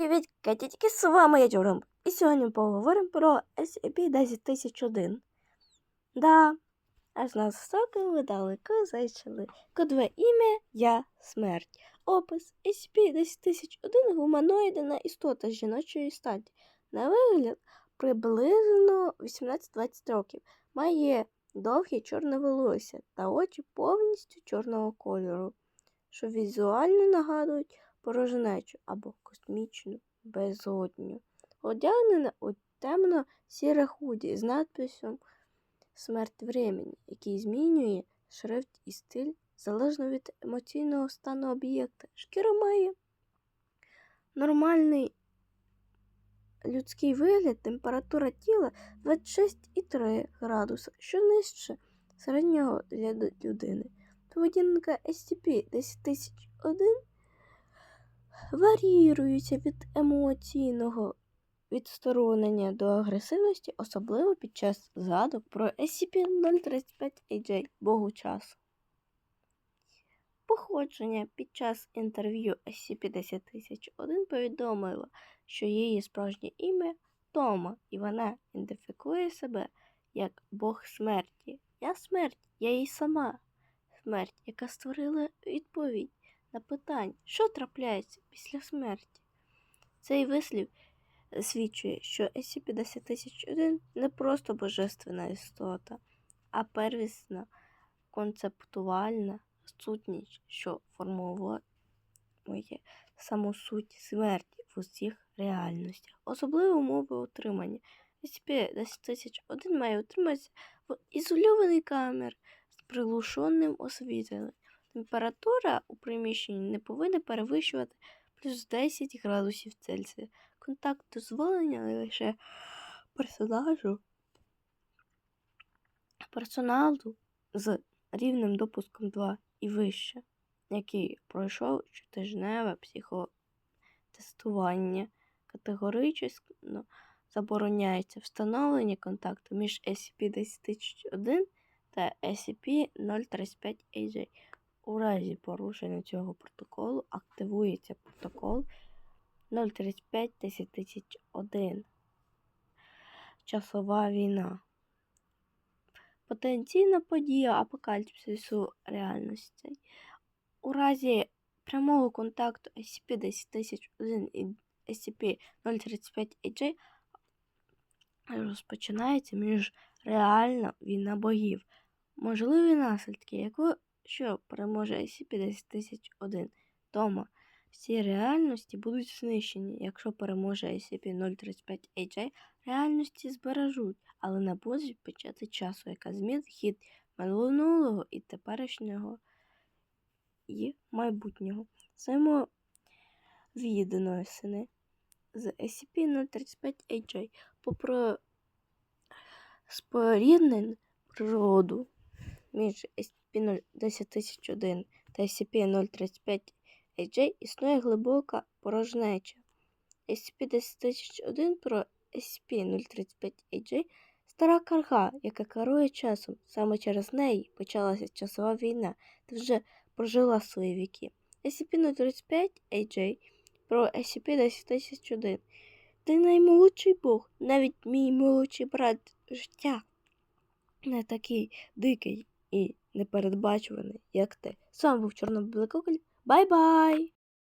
Привіт, Катітьки, з вами я Джором. І сьогодні поговоримо про SCP-10001. Да, аж нас високо видали зайшли. Кодове ім'я Я Смерть. Опис SCP-10001 гуманоїдна істота жіночої статі. На вигляд приблизно 18-20 років. Має довге чорне волосся та очі повністю чорного кольору, що візуально нагадують порожнечу або космічну безодню. Одягнена у темно-сіре худі з надписом Смерть времени, який змінює шрифт і стиль залежно від емоційного стану об'єкта. Шкіра має нормальний людський вигляд, температура тіла 26,3 градуса, що нижче середнього для людини. Поведінка SCP-10001 варіюються від емоційного відсторонення до агресивності, особливо під час згадок про SCP-035-AJ Богу часу. Походження під час інтерв'ю SCP-10001 повідомило, що її справжнє ім'я Тома, і вона ідентифікує себе як Бог смерті. Я смерть, я їй сама смерть, яка створила відповідь на питання, що трапляється після смерті. Цей вислів свідчує, що SCP-10001 не просто божественна істота, а первісна концептуальна сутність, що формує саму суть смерті в усіх реальностях. Особливі умови утримання. SCP-10001 має утриматися в ізольованій камері з приглушеним освітленням. Температура у приміщенні не повинна перевищувати плюс 10 градусів Цельсія. Контакт дозволення лише персонажу персоналу з рівнем допуском 2 і вище, який пройшов щотижневе психотестування. Категорично забороняється встановлення контакту між SCP-10001 та SCP-035-AJ. У разі порушення цього протоколу активується протокол 035-10001. Часова війна. Потенційна подія апокаліпсису реальності. У разі прямого контакту SCP-10001 і SCP-035-AJ розпочинається між реальна війна богів. Можливі наслідки, яку що переможе SCP-10001 Тома. Всі реальності будуть знищені. Якщо переможе SCP-035-AJ, реальності збережуть, але не будуть почати часу, яка змінить хід минулого і теперішнього і майбутнього. Взаємовідносини з SCP-035-AJ попри споріднену природу між SCP-10001 та SCP-035-AJ існує глибока порожнеча. SCP-10001 про SCP-035-AJ стара карга, яка керує часом. Саме через неї почалася часова війна та вже прожила свої віки. SCP-035-AJ про SCP-10001 Ти наймолодший Бог, навіть мій молодший брат життя не такий дикий і непередбачуваний, як ти. З вами був Чорнобилий Коколь. Бай-бай!